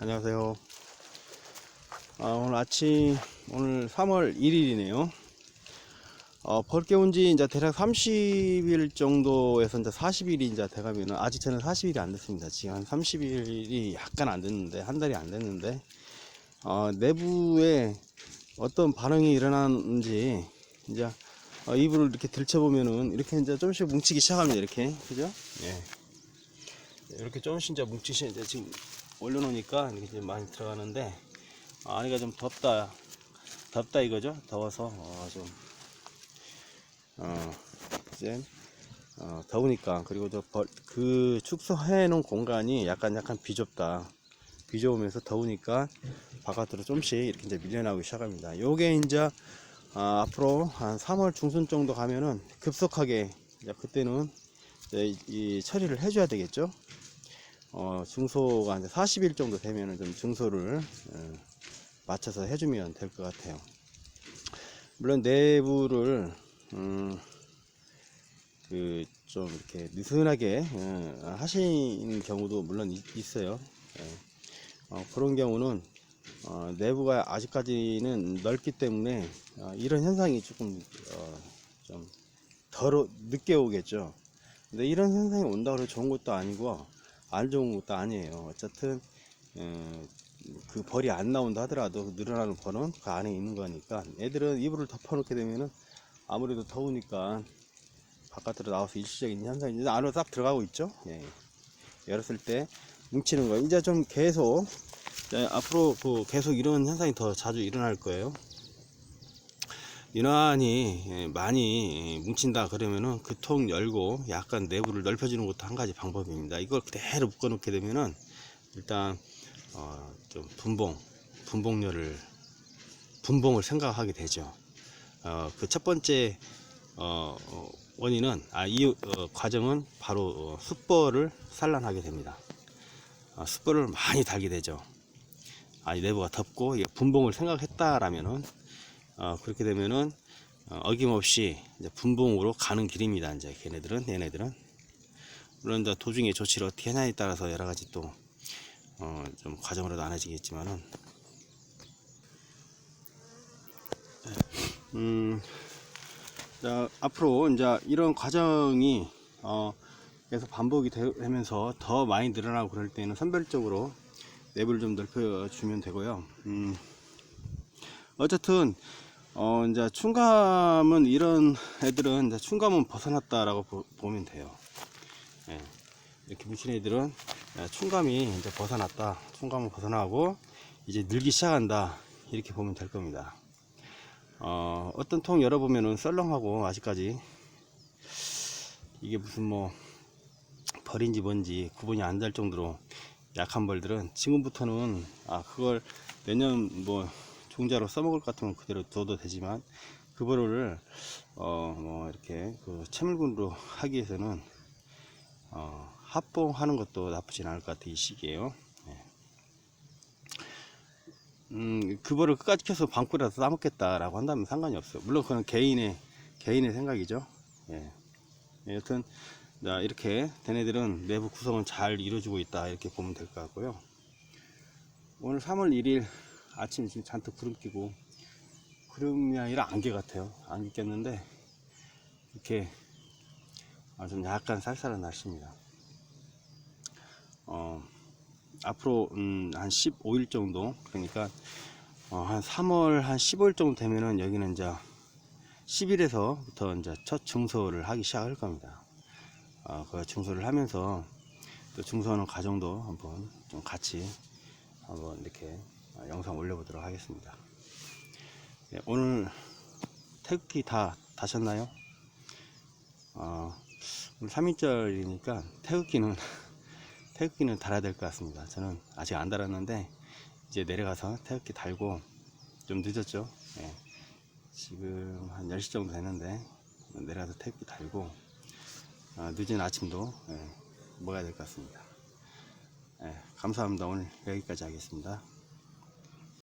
안녕하세요. 아, 오늘 아침, 오늘 3월 1일이네요. 어, 벌 깨운 지 이제 대략 30일 정도에서 이제 40일이 이제 돼가면은, 아직 저는 40일이 안 됐습니다. 지금 한 30일이 약간 안 됐는데, 한 달이 안 됐는데, 어, 내부에 어떤 반응이 일어나는지, 이제, 어, 이불을 이렇게 들춰보면은, 이렇게 이제 조금씩 뭉치기 시작합니다. 이렇게. 그죠? 예. 이렇게 조금씩 이제 뭉치시 이제 지금 올려놓으니까 좀 많이 들어가는데 아, 안에가 좀 덥다 덥다 이거죠? 더워서 어, 좀 어, 이제 어, 더우니까. 그리고 저그 축소해 놓은 공간이 약간 약간 비좁다. 비좁으면서 더우니까 바깥으로 좀씩 이렇게 이제 밀려나오기 시작합니다. 요게 이제 아, 앞으로 한 3월 중순 정도 가면은 급속하게 이제 그때는 이제 이, 이 처리를 해줘야 되겠죠 어, 중소가 이제 40일 정도 되면은 좀 중소를 어, 맞춰서 해주면 될 것 같아요. 물론 내부를 음, 그 좀 이렇게 느슨하게 어, 하시는 경우도 물론 있, 있어요. 예. 어, 그런 경우는 어, 내부가 아직까지는 넓기 때문에 어, 이런 현상이 조금 어, 좀 덜 늦게 오겠죠. 근데 이런 현상이 온다고 해서 좋은 것도 아니고 안 좋은 것도 아니에요. 어쨌든 어, 그 벌이 안 나온다 하더라도 그 늘어나는 벌은 그 안에 있는 거니까 애들은 이불을 덮어놓게 되면은 아무래도 더우니까 바깥으로 나와서 일시적인 현상이 이제 안으로 싹 들어가고 있죠. 예. 열었을 때 뭉치는 거 이제 좀 계속 앞으로 그 계속 이런 현상이 더 자주 일어날 거예요. 유난히 예, 많이 뭉친다 그러면은 그 통 열고 약간 내부를 넓혀주는 것도 한 가지 방법입니다. 이걸 그대로 묶어 놓게 되면은 일단 어, 좀 분봉 분봉열을 분봉을 생각하게 되죠. 어, 그 첫 번째 어, 어, 원인은 아, 이 어, 과정은 바로 어, 숯벌을 산란하게 됩니다. 어, 숯벌을 많이 달게 되죠. 아, 이 내부가 덥고 분봉을 생각했다라면은 어, 그렇게 되면은 어, 어김없이 이제 분봉으로 가는 길입니다. 이제 걔네들은 얘네들은 물론 이제 도중에 조치를 어떻게 하냐에 따라서 여러 가지 또 어, 좀 과정으로 나눠지겠지만은 음, 자, 앞으로 이제 이런 과정이 어, 계속 반복이 되- 되면서 더 많이 늘어나고 그럴 때는 선별적으로 내부를 좀 넓혀주면 되고요. 음, 어쨌든 어 이제 충감은 이런 애들은 이제 충감은 벗어났다라고 보, 보면 돼요. 예. 이렇게 묻힌 애들은 예, 충감이 이제 벗어났다. 충감은 벗어나고 이제 늘기 시작한다. 이렇게 보면 될 겁니다. 어, 어떤 통 열어보면은 썰렁하고 아직까지 이게 무슨 뭐 벌인지 뭔지 구분이 안 될 정도로 약한 벌들은 지금부터는 아 그걸 내년 뭐 종자로 써먹을 것 같으면 그대로 둬도 되지만 그 벌을 어뭐 이렇게 그 채물군으로 하기 위해서는 어 합봉하는 것도 나쁘진 않을 것 같아 이 시기에요. 예. 음, 그 벌을 끝까지 켜서 방구라도 싸먹겠다 라고 한다면 상관이 없어요. 물론 그건 개인의 개인의 생각이죠. 예. 예, 여튼 자, 이렇게 대네들은 내부 구성은 잘 이루어지고 있다 이렇게 보면 될 것 같고요. 오늘 3월 1일 아침 지금 잔뜩 구름 끼고 구름이 아니라 안개 같아요. 안개 꼈는데 이렇게 아, 좀 약간 쌀쌀한 날씨입니다. 어, 앞으로 음, 한 15일 정도 그러니까 어, 한 3월 한 15일 정도 되면은 여기는 이제 10일에서부터 이제 첫 증소를 하기 시작할 겁니다. 어, 그 증소를 하면서 또 증소하는 과정도 한번 좀 같이 한번 이렇게 어, 영상 올려보도록 하겠습니다. 네, 오늘 태극기 다 다셨나요? 어, 오늘 3일절이니까 태극기는 태극기는 달아야 될 것 같습니다. 저는 아직 안 달았는데 이제 내려가서 태극기 달고 좀 늦었죠. 예. 지금 한 10시 정도 됐는데 내려가서 태극기 달고 어, 늦은 아침도 예, 먹어야 될 것 같습니다. 예, 감사합니다. 오늘 여기까지 하겠습니다.